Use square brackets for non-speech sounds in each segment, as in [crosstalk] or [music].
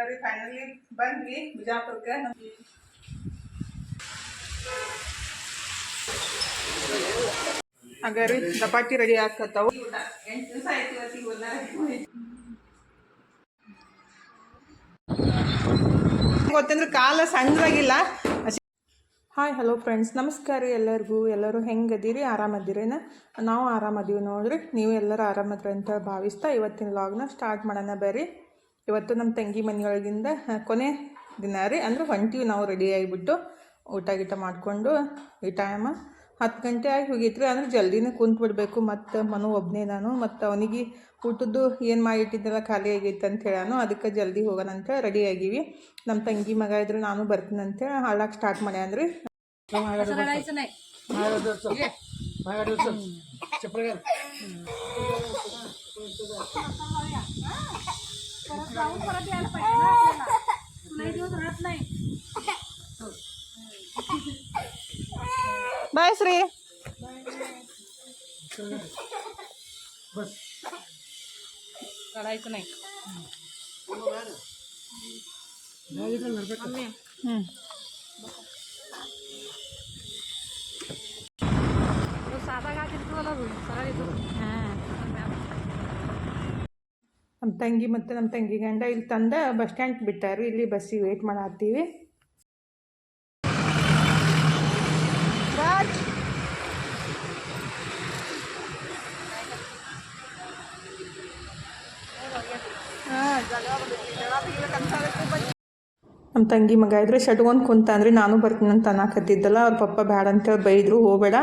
ಹಾಗಾದ್ರೆ ಫೈನಲಿ ಬಂದ್ವಿ ಬಿಜಾಪುರಕ್ಕೆ. ಚಪಾತಿ ರೆಡಿ ಆಗ್ತಾವ ಗೊತ್ತಂದ್ರೆ ಕಾಲ ಸಣ್ಣದಾಗಿಲ್ಲ. ಹಾಯ್ ಹಲೋ ಫ್ರೆಂಡ್ಸ್ ನಮಸ್ಕಾರ ರೀ ಎಲ್ಲರಿಗೂ. ಎಲ್ಲರೂ ಹೆಂಗದೀರಿ? ಆರಾಮದಿರೇನ? ನಾವು ಆರಾಮದೀವಿ ನೋಡ್ರಿ. ನೀವು ಎಲ್ಲರೂ ಆರಾಮದ್ರಿ ಅಂತ ಭಾವಿಸ್ತಾ ಇವತ್ತಿನ ಲಾಗ್ನ ಸ್ಟಾರ್ಟ್ ಮಾಡೋಣ ಬರ್ರಿ. ಇವತ್ತು ನಮ್ಮ ತಂಗಿ ಮನೆಯೊಳಗಿಂದ ಕೊನೆ ದಿನ ರೀ. ಅಂದ್ರೆ ಹೊಂಟಿವಿ ನಾವು ರೆಡಿ ಆಗಿಬಿಟ್ಟು ಊಟ ಗೀಟ ಮಾಡಿಕೊಂಡು ಈ ಟೈಮ ಹತ್ತು ಗಂಟೆ ಆಗಿ ಹೋಗಿತ್ತು ಅಂದ್ರೆ ಜಲ್ದಿನೇ ಕುಂತು ಬಿಡಬೇಕು. ಮತ್ತು ಮನು ಒಬ್ಬನೇ ನಾನು. ಮತ್ತು ಅವನಿಗೆ ಊಟದ್ದು ಏನು ಮಾಡಿಟ್ಟಿದ್ದೆಲ್ಲ ಖಾಲಿ ಆಗೈತೆ ಅಂತ ಹೇಳಾನು. ಅದಕ್ಕೆ ಜಲ್ದಿ ಹೋಗೋಣ ಅಂತ ರೆಡಿ ಆಗೀವಿ. ನಮ್ಮ ತಂಗಿ ಮಗ ಇದ್ರೆ ನಾನು ಬರ್ತೀನಿ ಅಂತ ಹಾಳಾಗಿ ಸ್ಟಾರ್ಟ್ ಮಾಡ್ಯ ಅಂದ್ರಿ जाऊन परत यायला पाहिजे ना [laughs] दिवस राहत नाही [laughs] बाय श्री. बस. काढायचं नाही. नाही करणार का? मम्मी. तो साधा घात सरळ येतो. हा. ನಮ್ಮ ತಂಗಿ ಮತ್ತು ನಮ್ಮ ತಂಗಿ ಗಂಡ ಇಲ್ಲಿ ತಂದ ಬಸ್ ಸ್ಟ್ಯಾಂಡ್ ಬಿಟ್ಟಾರು. ಇಲ್ಲಿ ಬಸ್ಸಿಗೆ ವೇಟ್ ಮಾಡತ್ತೀವಿ. ನಮ್ಮ ತಂಗಿ ಮಗ ಇದ್ರೆ ಶಟ್ಗೊಂದು ಕುಂತ ಅಂದ್ರೆ ನಾನು ಬರ್ತೀನಿ ಅಂತ ಅನ್ನಕತ್ತಿದ್ದಲ್ಲ, ಅವ್ರ ಪಪ್ಪ ಬೇಡ ಅಂತೇಳಿ ಬೈದರು, ಹೋಗಬೇಡ,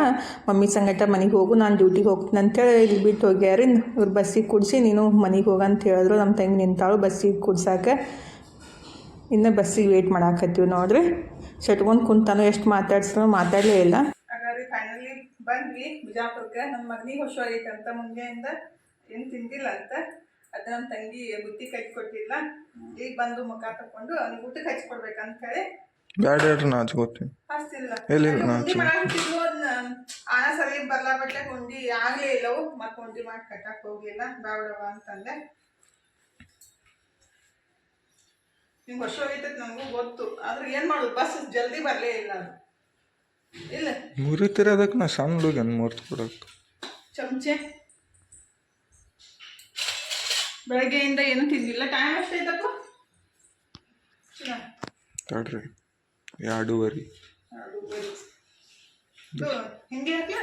ಮಮ್ಮಿ ಸಂಗಟ ಮನೆಗೆ ಹೋಗು, ನಾನು ಡ್ಯೂಟಿಗೆ ಹೋಗ್ತೀನಿ ಅಂತೇಳಿ ಇಲ್ಲಿ ಬಿಟ್ಟು ಹೋಗ್ಯಾರಿ. ಇವ್ರು ಬಸ್ಸಿಗೆ ಕುಡಿಸಿ ನೀನು ಮನೆಗೆ ಹೋಗ ಅಂತ ಹೇಳಿದ್ರು, ನಮ್ಮ ತಂಗಿ ನಿಂತಾಳು ಬಸ್ಸಿಗೆ ಕುಡ್ಸಕ್ಕೆ ಇನ್ನು ಬಸ್ಸಿಗೆ ವೇಟ್ ಮಾಡಾಕತ್ತೀವಿ ನೋಡ್ರಿ. ಶಟ್ಗೊಂದು ಕುಂತಾನು ಎಷ್ಟು ಮಾತಾಡ್ಸೋ ಮಾತಾಡಲೇ ಇಲ್ಲ. ಫೈನಲಿ ಬಂದ್ವಿ ಬಿಜಾಪುರಕ್ಕೆ ನಮ್ಮ ಮಗನಿಗೆ ಹುಷಾರೈತೆ ಅಂತ ಮುಂಜಾನೆಯಿಂದ ಏನು ತಿಂದಿಲ್ಲ ಅಂತ. ಅದು ನಮ್ಮ ತಂಗಿ ಬುತ್ತಿ ಕಟ್ಟಿ ಕೊಟ್ಟಿಲ್ಲ ಈಗ ಬಂದು ಮುಖ ತಕೊಂಡು ಅವ್ನಿಗೆ ಊಟಕ್ಕೆ ಹಚ್ಕೊಡ್ಬೇಕಂತ ಹೇಳಿ ಬ್ಯಾಡ ಹೇಳ್ರಿ ನಾ ಹಚ್ಕೋತೀನಿ ಹಚ್ತಿಲ್ಲ. ಇಲ್ಲ, ಇಲ್ಲ, ನಾ ಹಚ್ಚಿಲ್ಲ. ಮಾಡಾಕತ್ತಿದ್ವು ಅದನ್ನ ಆಣ ಸರಿ ಬರ್ಲಾ ಬಟ್ಟೆ ಉಂಡಿ ಆಗ್ಲೇ ಇಲ್ಲವು ಮತ್ತೆ ಉಂಡಿ ಮಾಡಿ ಕಟ್ಟಕ್ ಹೋಗ್ಲಿಲ್ಲ ಬ್ಯಾಡವ ಅಂತಂದೆ. ನಿಂಗೆ ವರ್ಷ ಹೋಗೈತೈತೆ ನನಗೂ ಗೊತ್ತು. ಆದ್ರೆ ಏನ್ ಮಾಡೋದು ಬಸ್ ಜಲ್ದಿ ಬರ್ಲೇ ಇಲ್ಲ ಅದು. ಇಲ್ಲ. ಮುರಿತಿರೋದಕ್ಕೆ ನಾ ಸಣ್ಣ ಹುಡುಗನ್ ಮುರ್ತು ಕೊಡಕ್ಕೆ ಚಮಚೆ. ಬೆಳಗ್ಗೆಯಿಂದ ಏನು ತಿಂದಿಲ್ಲ. ಟೈಮ್ ಎಷ್ಟೈತಪ್ಪ ಚಿನ್ನ, ತಡ್ರಿ. ಎರಡೂವರೆ. ಹಿಂಗೆ ಹಾಕ್ಲಾ?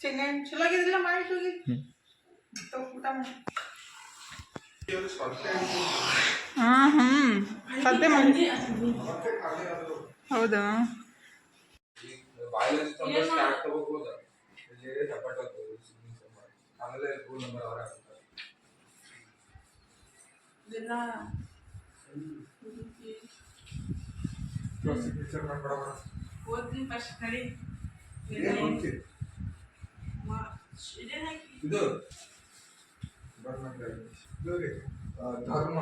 ಚೆನ್ನಾಗಿ ಚಲೋ ಆಗಿದಿಲ್ಲ ಮಾಡಿ ಹೋಗಿ ತಗೋ, ಊಟ ಮಾಡಿ. ಹಾಂ ಹ್ಞೂ ಸದ್ಯ ಮಾಡಿ. ಹೌದಾ? ಓದ್ತೀನಿ ಫಸ್ಟ್ ನಡಿ ಇದು ಇದು ರೀ, ಆ, ಧರ್ಮ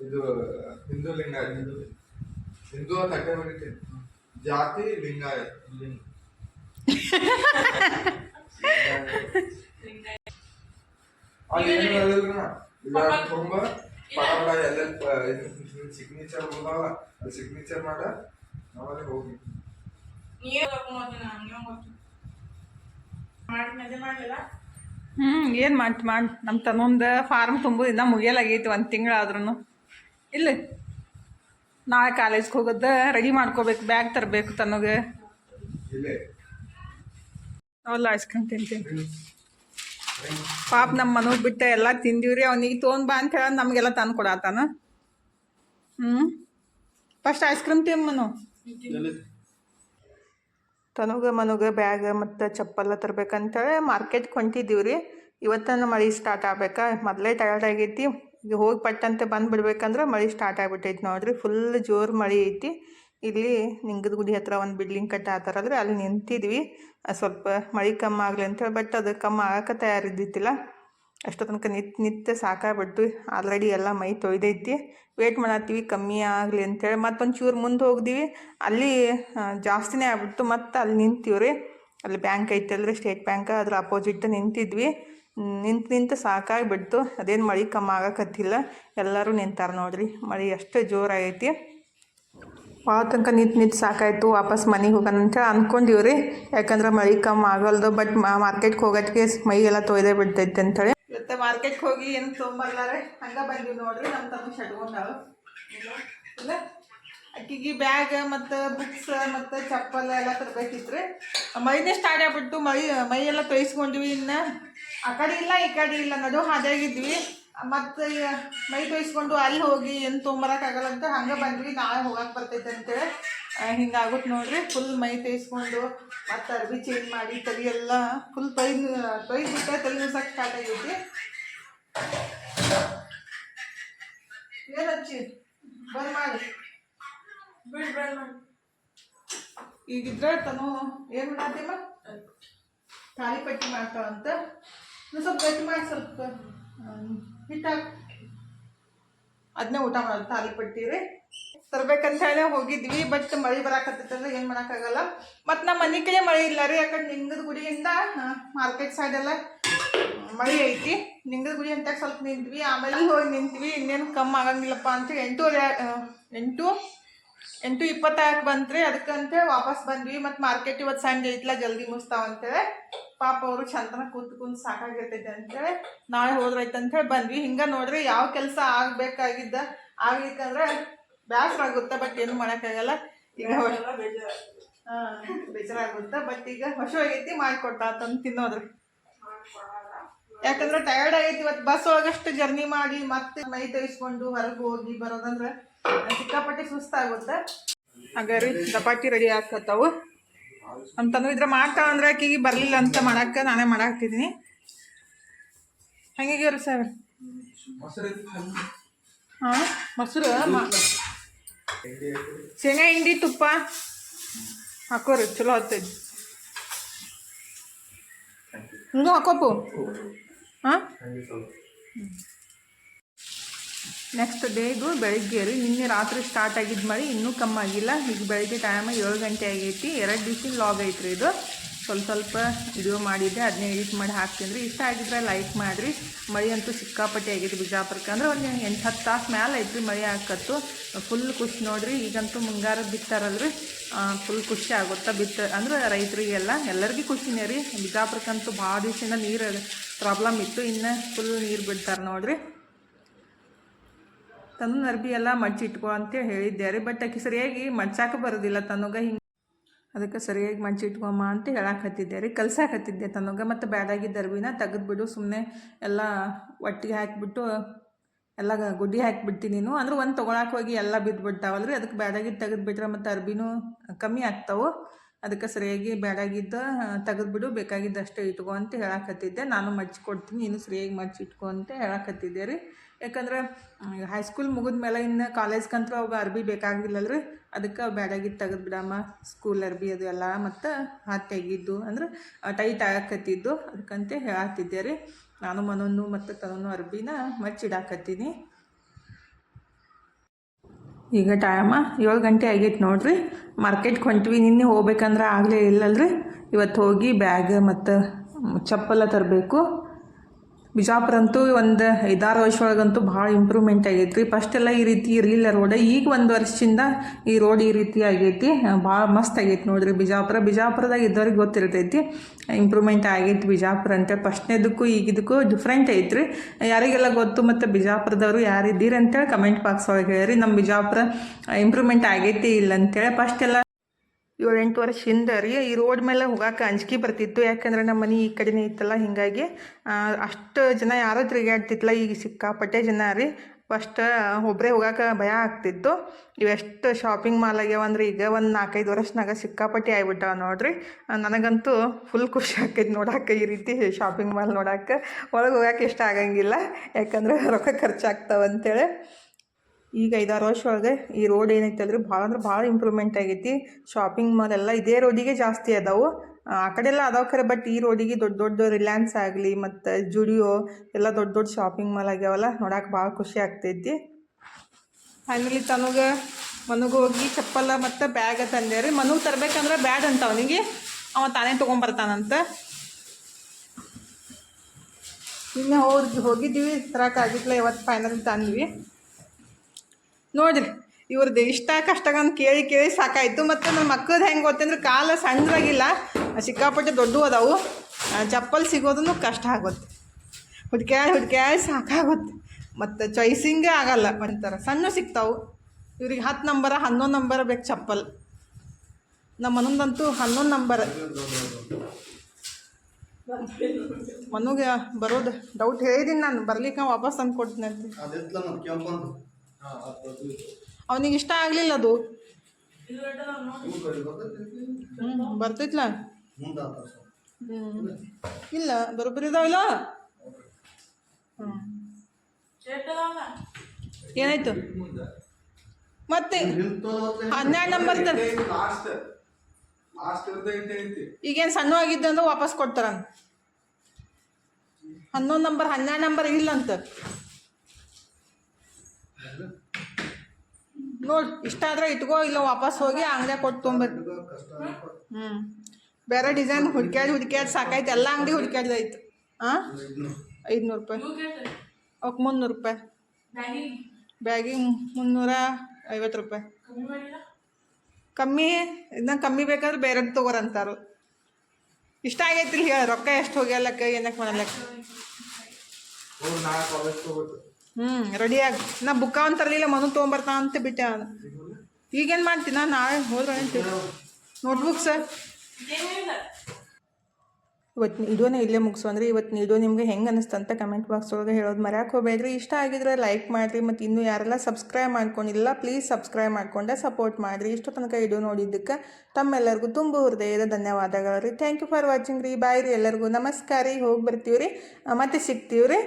ಇದು ಹಿಂದೂ ಲಿಂಗಾಯತ ಹಿಂದೂ ಅಂತ ಅಡ್ಡೆ ಬರೀತೀನಿ ಜಾತಿ ಲಿಂಗಾಯತ ಅದೇನು ಹೇಳಿದ್ರಣ್ಣ ಇವಾಗ ತುಂಬ ಪಡ ಎಲ್ಲ ಸಿಗ್ನೇಚರ್ ಅದು ಸಿಗ್ನೇಚರ್ ಮಾಡ. ನಾವಲ್ಲಿ ಹೋಗಿ. ಹ್ಮ್ ಏನು ಮಾಡ್ತಿ ಮಾಡಿ ನಮ್ಮ ತನ್ನೊಂದು ಫಾರ್ಮ್ ತುಂಬೋದು ಇನ್ನೂ ಮುಗಿಯಲಾಗೈತಿ ಒಂದು ತಿಂಗಳಾದ್ರೂ ಇಲ್ಲ ನಾಳೆ ಕಾಲೇಜ್ಗೆ ಹೋಗೋದು ರೆಡಿ ಮಾಡ್ಕೋಬೇಕು ಬ್ಯಾಗ್ ತರಬೇಕು ತನಗೆ ಇಲ್ಲೇ. ಅವೆಲ್ಲ ಐಸ್ ಕ್ರೀಮ್ ತಿಂತೀನಿ. ಪಾಪ ನಮ್ಮ ಮನಗೆ ಬಿಟ್ಟು ಎಲ್ಲ ತಿಂದಿವ್ರಿ, ಅವ್ನಿಗೆ ತೊಗೊಂಡ್ ಬಾ ಅಂತ ಹೇಳ ನಮಗೆಲ್ಲ ತಂದು ಕೊಡತಾನ ಹ್ಞೂ ಫಸ್ಟ್ ಐಸ್ ಕ್ರೀಮ್ ತಿಮ್ಮನು ತನಗ ಮನುಗ ಬ್ಯಾಗ್ ಮತ್ತು ಚಪ್ಪಲ್ಲ ತರ್ಬೇಕಂತೇಳಿ ಮಾರ್ಕೆಟ್ಗೆ ಹೊಂಟಿದ್ದೀವಿ ರೀ ಇವತ್ತನ ಮಳೆ ಸ್ಟಾರ್ಟ್ ಆಗ್ಬೇಕಾ? ಮೊದಲೇ ಟಯರ್ಡ್ ಆಗೈತಿ. ಈಗ ಹೋಗಿ ಪಟ್ಟಂತೆ ಬಂದು ಬಿಡ್ಬೇಕಂದ್ರೆ ಮಳೆ ಸ್ಟಾರ್ಟ್ ಆಗ್ಬಿಟ್ಟೈತಿ ನೋಡ್ರಿ. ಫುಲ್ ಜೋರು ಮಳೆ ಐತಿ. ಇಲ್ಲಿ ನಿಂಗದ ಗುಡಿ ಹತ್ರ ಒಂದು ಬಿಲ್ಡಿಂಗ್ ಕಟ್ಟ ಆತಾರಲ್ರಿ ಅಲ್ಲಿ ನಿಂತಿದ್ವಿ. ಸ್ವಲ್ಪ ಮಳೆ ಕಮ್ಮಿ ಆಗಲಿ ಅಂತೇಳಿ ಬಟ್ ಅದು ಕಮ್ಮಿ ಆಗಕ್ಕೆ ತಯಾರಿದ್ದಿತ್ತಿಲ್ಲ. ಅಷ್ಟು ತನಕ ನಿತ್, ನಿತ್ಯ ಸಾಕಾಗ್ಬಿಟ್ಟು ಆಲ್ರೆಡಿ ಎಲ್ಲ ಮೈ ತೊಯ್ದೈತಿ. ವೇಟ್ ಮಾಡತ್ತೀವಿ, ಕಮ್ಮಿ ಆಗಲಿ ಅಂತೇಳಿ ಮತ್ತೊಂದು ಚೂರು ಮುಂದೆ ಹೋಗ್ದೀವಿ. ಅಲ್ಲಿ ಜಾಸ್ತಿನೇ ಆಗ್ಬಿಡ್ತು. ಮತ್ತು ಅಲ್ಲಿ ನಿಂತೀವಿ ರೀ ಅಲ್ಲಿ ಬ್ಯಾಂಕ್ ಐತಲ್ರಿ ಸ್ಟೇಟ್ ಬ್ಯಾಂಕ್ ಅದ್ರ ಅಪೋಸಿಟ್ ನಿಂತಿದ್ವಿ. ನಿಂತು ನಿಂತು ಸಾಕಾಗಿಬಿಡ್ತು. ಅದೇನು ಮಳೆ ಕಮ್ಮಿ ಆಗಕತ್ತಿಲ್ಲ. ಎಲ್ಲರೂ ನಿಂತಾರ ನೋಡ್ರಿ. ಮಳೆ ಎಷ್ಟು ಜೋರಾಗೈತಿ. ಭಾಳ ತನಕ ನಿಂತು ನಿಂತು ಸಾಕಾಯಿತು. ವಾಪಸ್ ಮನೆಗೆ ಹೋಗೋಣ ಅಂತೇಳಿ ಅಂದ್ಕೊಂಡಿವಿ ರೀ ಯಾಕಂದ್ರೆ ಮಳೆ ಕಮ್ಮಿ ಆಗಲ್ದು ಬಟ್ ಮಾರ್ಕೆಟ್ಗೆ ಹೋಗೋದಕ್ಕೆ ಮೈ ಎಲ್ಲ ತೊಯ್ದೇ ಬಿಡ್ತೈತೆ ಅಂತೇಳಿ ಇವತ್ತು ಮಾರ್ಕೆಟ್ಗೆ ಹೋಗಿ ಏನು ತೊಂಬಲ್ಲಾರೆ ಹಂಗೆ ಬಂದಿವಿ ನೋಡ್ರಿ ನಮ್ಮ ತಮ್ಮ ಶಟ್ಕೊಂಡಾಳು ಇಲ್ಲ? ಅಕ್ಕಿಗೆ ಬ್ಯಾಗ್ ಮತ್ತು ಬುಕ್ಸ್ ಮತ್ತು ಚಪ್ಪಲ್ ಎಲ್ಲ ತರಬೇಕಿತ್ರಿ. ಮೈನೇ ಸ್ಟಾರ್ಟ್ ಆಗ್ಬಿಟ್ಟು ಮೈ ಮೈ ಎಲ್ಲ ತೊಯ್ಸ್ಕೊಂಡ್ವಿ ಇನ್ನು. ಆ ಕಡೆ ಇಲ್ಲ, ಈ ಕಡೆ ಇಲ್ಲ. ನಡು ಹಾದಿಯಾಗಿದ್ವಿ ಮತ್ತು ಮೈ ಬೇಯಿಸ್ಕೊಂಡು ಅಲ್ಲಿ ಹೋಗಿ ಏನು ತೊಗೊಂಬರಕ್ಕಾಗಲ್ಲ ಅಂತ ಹಂಗೆ ಬಂದ್ವಿ. ನಾಳೆ ಹೋಗಕ್ಕೆ ಬರ್ತೈತೆ ಅಂತೇಳಿ. ಹಿಂಗಾಗುತ್ತೆ ನೋಡ್ರಿ ಫುಲ್ ಮೈ ತೇಯಿಸ್ಕೊಂಡು ಮತ್ತು ಅರ್ಬಿ ಚೇಂಜ್ ಮಾಡಿ ತಲೆ ಎಲ್ಲ ಫುಲ್ ತೊಯ್ ತೊಯ್ದ್ಬಿಟ್ಟೆ ತಲೆ ನಿಲ್ಸಕ್ಕೆ ಸ್ಟಾರ್ಟ್ ಆಗೈತಿ. ಏನು ಹಚ್ಚಿ ಬಂದ್ ಮಾಡಿ. ಈಗಿದ್ರೆ ತನು ಏನು ಮಾಡ್ತೀವ ಖಾಲಿ ಪಟ್ಟಿ ಮಾಡ್ತಾವಂತ ಇನ್ನು ಸ್ವಲ್ಪ ಗಟ್ಟಿ ಮಾಡಿ ಸ್ವಲ್ಪ. ಹಿಟ್ಟಾಕ್ ಅದನ್ನೇ ಊಟ ಮಾಡೋದು ತಾಲಿ ಪಟ್ಟಿ ರೀ ತರ್ಬೇಕಂತ ಹೇಳಿ ಹೋಗಿದ್ವಿ ಬಟ್ ಮಳೆ ಬರಾಕತ್ತಂದ್ರೆ ಏನು ಮಾಡೋಕ್ಕಾಗಲ್ಲ. ಮತ್ತು ನಮ್ಮ ಮನೆ ಕಡೆ ಮಳೆ ಇಲ್ಲ ರೀ, ಯಾಕಂದ್ರೆ ನಿಂಗದ ಗುಡಿಯಿಂದ ಮಾರ್ಕೆಟ್ ಸೈಡೆಲ್ಲ ಮಳೆ ಐತಿ. ನಿಂಗದ ಗುಡಿ ಅಂತ ಸ್ವಲ್ಪ ನಿಂತ್ವಿ, ಆಮೇಲೆ ಹೋಗಿ ನಿಂತ್ವಿ, ಇನ್ನೇನು ಕಮ್ಮಿ ಆಗಂಗಿಲ್ಲಪ್ಪ ಅಂತ ಎಂಟು ಎಂಟು ಎಂಟು ಇಪ್ಪತ್ತಾರಕ್ಕೆ ಬಂತ್ರಿ ಅದಕ್ಕಂತೆ ವಾಪಸ್ ಬಂದ್ವಿ. ಮತ್ತು ಮಾರ್ಕೆಟ್ ಇವತ್ತು ಸಂಜೆ ಐತ್ಲ ಜಲ್ದಿ ಮುಗಿಸ್ತಾವಂತೇಳಿ ಪಾಪ ಅವರು ಚಂದನ ಕೂತ್ ಕುಂತ್ ಸಾಕಾಗಿರ್ತೈತೆ ಅಂತೇಳಿ ನಾಳೆ ಹೋದ್ರೈತೆ ಅಂತೇಳಿ ಬಂದ್ವಿ. ಹಿಂಗ ನೋಡ್ರಿ ಯಾವ ಕೆಲಸ ಆಗ್ಬೇಕಾಗಿದ್ದ. ಆಗ್ಲಿಕ್ಕಂದ್ರೆ ಬೇಸರ ಆಗುತ್ತೆ ಬಟ್ ಏನು ಮಾಡೋಕ್ಕಾಗಲ್ಲ. ಈಗ ಹಾಂ ಬೇಜಾರಾಗುತ್ತೆ ಬಟ್ ಈಗ ಹೊಸ ಆಗೈತಿ ಮಾಡಿಕೊಟ್ಟ ತಂದು ತಿನ್ನೋದ್ರಿ. ಯಾಕಂದ್ರೆ ಟಯರ್ಡ್ ಆಗೈತಿ ಇವತ್ತು. ಬಸ್ ಒಳಗಷ್ಟು ಜರ್ನಿ ಮಾಡಿ ಮತ್ತೆ ಮೈ ತೆಗೆಸ್ಕೊಂಡು ಹೊರಗೆ ಹೋಗಿ ಬರೋದಂದ್ರೆ ಸಿಕ್ಕಾಪಟ್ಟೆ ಸುಸ್ತಾಗುತ್ತೆ ಹಾಗಾರಿ ಚಪಾತಿ ರೆಡಿ ಆಗ್ತತಾವು ಅಂತಂದ್ರೆ ಇದ್ರ ಮಾಡ್ತಾವ ಅಂದ್ರೆ ಆಕಿಗೆ ಬರಲಿಲ್ಲ ಅಂತ ಮಾಡಕ್ಕೆ ನಾನೇ ಮಾಡಾಕ್ತಿದ್ದೀನಿ. ಹೆಂಗಿಗ್ಯಾರ ಸರ್? ಮೊಸರು ಹಾಂ, ಮೊಸರು ಶೇಂಗಾ ಹಿಂಡಿ ತುಪ್ಪ ಹಾಕೋರಿ, ಚಲೋ ಹತ್ತೈತಿ ಹಿಂಗೂ ಹಾಕೋಪು? ಹಾಂ ನೆಕ್ಸ್ಟ್ ಡೇಗು ಬೆಳಗ್ಗೆ ರೀ. ನಿನ್ನೆ ರಾತ್ರಿ ಸ್ಟಾರ್ಟ್ ಆಗಿದ್ದು ಮಳೆ, ಇನ್ನೂ ಕಮ್ಮಿ ಆಗಿಲ್ಲ. ಈಗ ಬೆಳಗ್ಗೆ ಟೈಮ್ ಏಳು ಗಂಟೆ ಆಗೈತಿ. ಎರಡು ದಿವಸ ಲಾಗ್ ಐತ್ರಿ ಇದು. ಸ್ವಲ್ಪ ಸ್ವಲ್ಪ ವಿಡಿಯೋ ಮಾಡಿದ್ದೆ ಅದನ್ನೇ ಎಡಿಟ್ ಮಾಡಿ ಹಾಕ್ತೀನಿ ರೀ. ಇಷ್ಟ ಆಗಿದ್ರೆ ಲೈಕ್ ಮಾಡಿರಿ. ಮಳೆ ಅಂತೂ ಸಿಕ್ಕಾಪಟ್ಟೆ ಆಗೈತಿ ಬಿಜಾಪುರಕ್ಕೆ. ಅಂದ್ರೆ ಒಂದು ಎಂಟು, ಹತ್ತು ತಾಸು ಮ್ಯಾಲೆ ಐತ್ರಿ ಮಳೆ ಹಾಕತ್ತು. ಫುಲ್ ಖುಷಿ ನೋಡ್ರಿ. ಈಗಂತೂ ಮುಂಗಾರ ಬಿತ್ತಾರಲ್ರಿ. ಫುಲ್ ಖುಷಿ ಆಗುತ್ತಾ ಬಿತ್ತ, ಅಂದ್ರೆ ರೈತರಿಗೆಲ್ಲ ಎಲ್ಲರಿಗೂ ಖುಷಿನೇ ರೀ. ಬಿಜಾಪುರಕ್ಕಂತೂ ಭಾಳ ದಿವಸದಿಂದ ನೀರು ಪ್ರಾಬ್ಲಮ್ ಇತ್ತು. ಇನ್ನು ಫುಲ್ ನೀರು ಬಿಡ್ತಾರೆ ನೋಡ್ರಿ. ತನ್ನ ಅರ್ಬಿ ಎಲ್ಲ ಮಡ್ಚಿ ಇಟ್ಕೋ ಅಂತೇಳಿ ಹೇಳಿದ್ದೆ ರೀ ಬಟ್ ಆಕೆ ಸರಿಯಾಗಿ ಮಡ್ಚಾಕ ಬರೋದಿಲ್ಲ ತನಗ. ಹಿಂಗೆ ಅದಕ್ಕೆ ಸರಿಯಾಗಿ ಮಂಚಿಟ್ಕೊಮ್ಮ ಅಂತ ಹೇಳಾಕತ್ತಿದ್ದೆ ರೀ ಕಲ್ಸಾಕತ್ತಿದ್ದೆ ತನಗ ಮತ್ತು ಬ್ಯಾಡಾಗಿದ್ದ ಅರ್ಬಿನ ತೆಗೆದ್ಬಿಡು. ಸುಮ್ಮನೆ ಎಲ್ಲ ಒಟ್ಟಿಗೆ ಹಾಕಿಬಿಟ್ಟು ಎಲ್ಲ ಗುಡ್ಡಿ ಹಾಕಿಬಿಡ್ತೀನಿ ನೀನು. ಅಂದ್ರೆ ಒಂದು ತೊಗೊಳಕ್ಕೆ ಹೋಗಿ ಎಲ್ಲ ಬಿದ್ದುಬಿಡ್ತಾವಲ್ಲ ರೀ ಅದಕ್ಕೆ ಬ್ಯಾಡಾಗಿದ್ದು ತೆಗೆದ್ಬಿಟ್ರೆ ಮತ್ತು ಅರ್ಬಿನೂ ಕಮ್ಮಿ ಆಗ್ತಾವೆ. ಅದಕ್ಕೆ ಸರಿಯಾಗಿ ಬ್ಯಾಡಾಗಿದ್ದ ತೆಗೆದ್ಬಿಡು. ಬೇಕಾಗಿದ್ದಷ್ಟೇ ಇಟ್ಕೊ ಅಂತ ಹೇಳಾಕತ್ತಿದ್ದೆ. ನಾನು ಮಡ್ಚಿಕೊಡ್ತೀನಿ. ನೀನು ಸರಿಯಾಗಿ ಮಡ್ಚಿಟ್ಕೊ ಅಂತ ಹೇಳಾಕತ್ತಿದ್ದೆ ರೀ. ಯಾಕಂದ್ರೆ ಹೈಸ್ಕೂಲ್ ಮುಗಿದ ಮೇಲೆ ಇನ್ನು ಕಾಲೇಜ್ಗಂತೂ ಅವ ಅರ್ಬಿ ಬೇಕಾಗಿಲ್ಲ ರೀ ಅದಕ್ಕೆ ಬ್ಯಾಡಾಗಿದ್ದು ತೆಗೆದು ಬಿಡಮ್ಮ. ಸ್ಕೂಲ್ ಅರ್ಬಿ ಅದು ಎಲ್ಲ ಮತ್ತು ಹಾಕಿ ತೆಗಿದ್ದು ಅಂದ್ರೆ ಟೈಟ್ ಆಗಕತ್ತಿದ್ದು. ಅದಕ್ಕಂತೆ ಹೇಳತ್ತಿದ್ದೆ ರೀ ನಾನು ಮನೋನು ಮತ್ತು ತನೂ ಅರ್ಬಿನ ಮಚ್ಚಿಡಾಕತ್ತೀನಿ ಈಗ ಟೈಮ ಏಳು ಗಂಟೆ ಆಗೈತೆ ನೋಡ್ರಿ. ಮಾರ್ಕೆಟ್ಗೆ ಹೊಂಟ್ವಿ ನಿನ್ನೆ ಹೋಗ್ಬೇಕಂದ್ರೆ ಆಗಲೇ ಇಲ್ಲಲ್ರಿ. ಇವತ್ತು ಹೋಗಿ ಬ್ಯಾಗ್ ಮತ್ತು ಚಪ್ಪಲ ತರಬೇಕು. ಬಿಜಾಪುರ ಅಂತೂ ಒಂದು ಐದಾರು ವರ್ಷ ಒಳಗಂತೂ ಭಾಳ ಇಂಪ್ರೂವ್ಮೆಂಟ್ ಆಗೈತೆ ರೀ ಫಸ್ಟ್ ಎಲ್ಲ ಈ ರೀತಿ ಇರಲಿಲ್ಲ ರೋಡ್ ಈಗ ಒಂದು ವರ್ಷದಿಂದ ಈ ರೋಡ್ ಈ ರೀತಿ ಆಗೈತಿ. ಭಾಳ ಮಸ್ತ್ ಆಗೈತಿ ನೋಡ್ರಿ ಬಿಜಾಪುರ. ಬಿಜಾಪುರದಾಗ ಇದ್ದವ್ರಿಗೆ ಗೊತ್ತಿರ್ತೈತಿ ಇಂಪ್ರೂವ್ಮೆಂಟ್ ಆಗೈತಿ ಬಿಜಾಪುರ ಅಂತ. ಫಸ್ಟ್ನೇದಕ್ಕೂ ಈಗಿದಕ್ಕೂ ಡಿಫ್ರೆಂಟ್ ಐತ್ರಿ. ಯಾರಿಗೆಲ್ಲ ಗೊತ್ತು ಮತ್ತು ಬಿಜಾಪುರದವರು ಯಾರಿದ್ದೀರಿ ಅಂತೇಳಿ ಕಮೆಂಟ್ ಬಾಕ್ಸ್ ಒಳಗೆ ಹೇಳಿರಿ. ನಮ್ಮ ಬಿಜಾಪುರ ಇಂಪ್ರೂವ್ಮೆಂಟ್ ಆಗೈತಿ ಇಲ್ಲ ಅಂತೇಳಿ. ಫಸ್ಟ್ ಎಲ್ಲ ಏಳು ಎಂಟು ವರ್ಷ ಹಿಂದೆ ರೀ, ಈ ರೋಡ್ ಮೇಲೆ ಹೋಗಕ್ಕೆ ಅಂಜಿಕೆ ಬರ್ತಿತ್ತು. ಯಾಕಂದ್ರೆ ನಮ್ಮ ಮನೆ ಈ ಕಡೆನೇ ಇತ್ತಲ್ಲ, ಹೀಗಾಗಿ ಅಷ್ಟು ಜನ ಯಾರೋ ತಿರುಗಾಡ್ತಿತ್ತಲ್ಲ ಈಗ ಸಿಕ್ಕಾಪಟ್ಟೆ ಜನ ರೀ. ಫಸ್ಟ್ ಒಬ್ಬರೇ ಹೋಗಕ್ಕೆ ಭಯ ಆಗ್ತಿತ್ತು. ಇವೆಷ್ಟು ಶಾಪಿಂಗ್ ಮಾಲ್ ಆಗ್ಯಾವ ಅಂದ್ರೆ ಈಗ ಒಂದು ನಾಲ್ಕೈದು ವರ್ಷನಾಗ ಸಿಕ್ಕಾಪಟ್ಟೆ ಆಗ್ಬಿಟ್ಟಾವ ನೋಡ್ರಿ. ನನಗಂತೂ ಫುಲ್ ಖುಷಿ ಆಕೈತಿ ನೋಡಕ್ಕೆ ಈ ರೀತಿ ಶಾಪಿಂಗ್ ಮಾಲ್ ನೋಡಕ್ಕೆ ಒಳಗೆ ಹೋಗಕ್ಕೆ ಇಷ್ಟ ಆಗಂಗಿಲ್ಲ, ಯಾಕಂದ್ರೆ ರೊಕ್ಕ ಖರ್ಚಾಗ್ತಾವ ಅಂತೇಳಿ. ಈಗ ಐದಾರು ವರ್ಷ ಒಳಗೆ ಈ ರೋಡ್ ಏನೈತೆ ಅಂದ್ರೆ ಭಾಳ ಅಂದ್ರೆ ಭಾಳ ಇಂಪ್ರೂವ್ಮೆಂಟ್ ಆಗೈತಿ. ಶಾಪಿಂಗ್ ಮಾಲ್ ಎಲ್ಲ ಇದೇ ರೋಡಿಗೆ ಜಾಸ್ತಿ ಅದಾವು. ಆ ಕಡೆ ಎಲ್ಲ ಅದಾವ ಖರೆ ಬಟ್ ಈ ರೋಡಿಗೆ ದೊಡ್ಡ ದೊಡ್ಡ ರಿಲಯನ್ಸ್ ಆಗಲಿ ಮತ್ತು ಜುಡಿಯೋ ಎಲ್ಲ ದೊಡ್ಡ ದೊಡ್ಡ ಶಾಪಿಂಗ್ ಮಾಲ್ ಆಗ್ಯಾವಲ್ಲ ನೋಡಕ್ಕೆ ಭಾಳ ಖುಷಿ ಆಗ್ತೈತಿ. ಫೈನಲಿ ತನಗೆ, ಮನಗೆ ಹೋಗಿ ಚಪ್ಪಲ್ಲ ಮತ್ತು ಬ್ಯಾಗ್ ತಂದೆ ರೀ ಮನಗೆ ತರ್ಬೇಕಂದ್ರೆ ಬ್ಯಾಗ್ ಅಂತ ಅವನಿಗೆ ಅವ ತಾನೇ ತೊಗೊಂಬರ್ತಾನಂತ. ನಿನ್ನೆ ಹೋಗಿ, ಹೋಗಿದ್ದೀವಿ ತರಕ್ಕಾಗಿಲ್ಲ ಇವತ್ತು ಫೈನಲ್ ತಂದ್ವಿ. ನೋಡ್ರಿ ಇವ್ರದ್ದು ಇಷ್ಟ ಕಷ್ಟಗಂದು ಕೇಳಿ ಕೇಳಿ ಸಾಕಾಯಿತು. ಮತ್ತು ನನ್ನ ಮಕ್ಕಳದ್ದು ಹೆಂಗೆ ಗೊತ್ತಂದ್ರೆ ಕಾಲ ಸಣ್ಣದಾಗಿಲ್ಲ, ಸಿಕ್ಕಾಪಟ್ಟೆ ದೊಡ್ಡವು ಅದಾವು ಚಪ್ಪಲ್ ಸಿಗೋದನ್ನು ಕಷ್ಟ ಆಗುತ್ತೆ. ಹುಡ್ಕ್ಯಾಳಿ ಹುಡ್ಕ್ಯಾಳಿ ಸಾಕಾಗುತ್ತೆ. ಮತ್ತು ಚಾಯ್ಸಿಂಗೇ ಆಗಲ್ಲ ಒಂಥರ. ಸಣ್ಣ ಸಿಗ್ತಾವೆ. ಇವ್ರಿಗೆ ಹತ್ತು ನಂಬರ, ಹನ್ನೊಂದು ನಂಬರ ಬೇಕು ಚಪ್ಪಲ್. ನಮ್ಮ ಮನೊಂದಂತೂ ಹನ್ನೊಂದು ನಂಬರ್. ಮನಗೆ ಬರೋದು ಡೌಟ್ ಹೇಳಿದೀನಿ ನಾನು. ಬರ್ಲಿಕ್ಕೆ ವಾಪಸ್ ತಂದು ಕೊಡ್ತೀನಿ ಅಂತ ಅವನಿಗೆ ಇಷ್ಟ ಆಗಲಿಲ್ಲ ಅದು. ಬರ್ತೈತ್ಲ. ಇಲ್ಲ ಬರೋಬ್ಬರಿ ಇದಾವಲ್ಲ ಏನಾಯ್ತು? ಮತ್ತೆ ಹನ್ನೆರಡು ನಂಬರ್ ಈಗೇನು ಸಣ್ಣ ಆಗಿದ್ದು ಅಂದ್ರೆ ವಾಪಸ್ ಕೊಡ್ತಾರ ಹನ್ನೊಂದು ನಂಬರ್ ಹನ್ನೆರಡು ನಂಬರ್ ಇಲ್ಲ ಅಂತ. ನೋಡಿ, ಇಷ್ಟ ಆದ್ರೆ ಇಟ್ಕೋ, ಇಲ್ಲ ವಾಪಸ್ ಹೋಗಿ ಅಂಗಡಿಯಾಗ ಕೊಟ್ಟು ಕಷ್ಟ ಹ್ಞೂ ಬೇರೆ ಡಿಸೈನ್ ಹುಡ್ಕ್ಯಾಡಿ ಹುಡ್ಕ್ಯಾಡಿ ಸಾಕಾಯ್ತು, ಎಲ್ಲ ಅಂಗಡಿ ಹುಡ್ಕ್ಯಾಡ್ದಾಯ್ತು ಹಾಂ ಐದುನೂರು ರೂಪಾಯಿ. ಅವಕ್ಕೆ ಮುನ್ನೂರು ರೂಪಾಯಿ. ಬ್ಯಾಗಿಂಗ್ ಮುನ್ನೂರ ಐವತ್ತು ರೂಪಾಯಿ. ಕಮ್ಮಿ ಇದನ್ನ ಕಮ್ಮಿ ಬೇಕಾದ್ರೆ ಬೇರೆ ತೊಗೋರಂತಾರು ಇಷ್ಟ ಆಗೈತಿ ಹೇಳ, ರೊಕ್ಕ ಎಷ್ಟು ಹೋಗ್ಯಾಲಕ್ಕ ಏನಕ್ಕೆ ಮಾಡಲಕ್ಕ? ಹೋಗಿ ರೆಡಿ ರೆಡಿಯಾಗಿ ನಾ ಬುಕ್ಕ ಅಂತ ತರಲಿಲ್ಲ, ಮನು ತೊಗೊಂಬರ್ತಾ ಅಂತ ಬಿಟ್ಟೆ ಅವನು. ಈಗೇನು ಮಾಡ್ತೀನ ನಾಳೆ ಹೋದ್ರೆ ಅಂತೀವಿ ನೋಟ್ಬುಕ್ ಸರ್ ಇವತ್ತು ಇಲ್ಲೇ ಮುಗಿಸು ಅಂದರೆ ಇವತ್ತು ನೀಡೋ ನಿಮಗೆ ಹೆಂಗೆ ಅನಿಸ್ತು ಅಂತ ಕಮೆಂಟ್ ಬಾಕ್ಸ್ ಒಳಗೆ ಹೇಳೋದು ಮರ್ಯಾಕೆ ಹೋಗ್ಬೇಡ್ರಿ. ಇಷ್ಟ ಆಗಿದ್ರೆ ಲೈಕ್ ಮಾಡಿರಿ, ಮತ್ತು ಇನ್ನೂ ಯಾರೆಲ್ಲ ಸಬ್ಸ್ಕ್ರೈಬ್ ಮಾಡ್ಕೊಂಡಿಲ್ಲ ಪ್ಲೀಸ್ ಸಬ್ಸ್ಕ್ರೈಬ್ ಮಾಡ್ಕೊಂಡೆ ಸಪೋರ್ಟ್ ಮಾಡಿರಿ. ಇಷ್ಟು ತನಕ ಇಡೋ ನೋಡಿದ್ದಕ್ಕೆ ತಮ್ಮೆಲ್ಲರಿಗೂ ತುಂಬ ಹೃದಯದ ಧನ್ಯವಾದಗಳು ರೀ. ಥ್ಯಾಂಕ್ ಯು ಫಾರ್ ವಾಚಿಂಗ್ ರೀ. ಬಾಯ್ ರೀ ಎಲ್ಲರಿಗೂ. ನಮಸ್ಕಾರ ರೀ. ಹೋಗಿ ಬರ್ತೀವಿ ರೀ ಮತ್ತೆ ಸಿಗ್ತೀವಿ ರೀ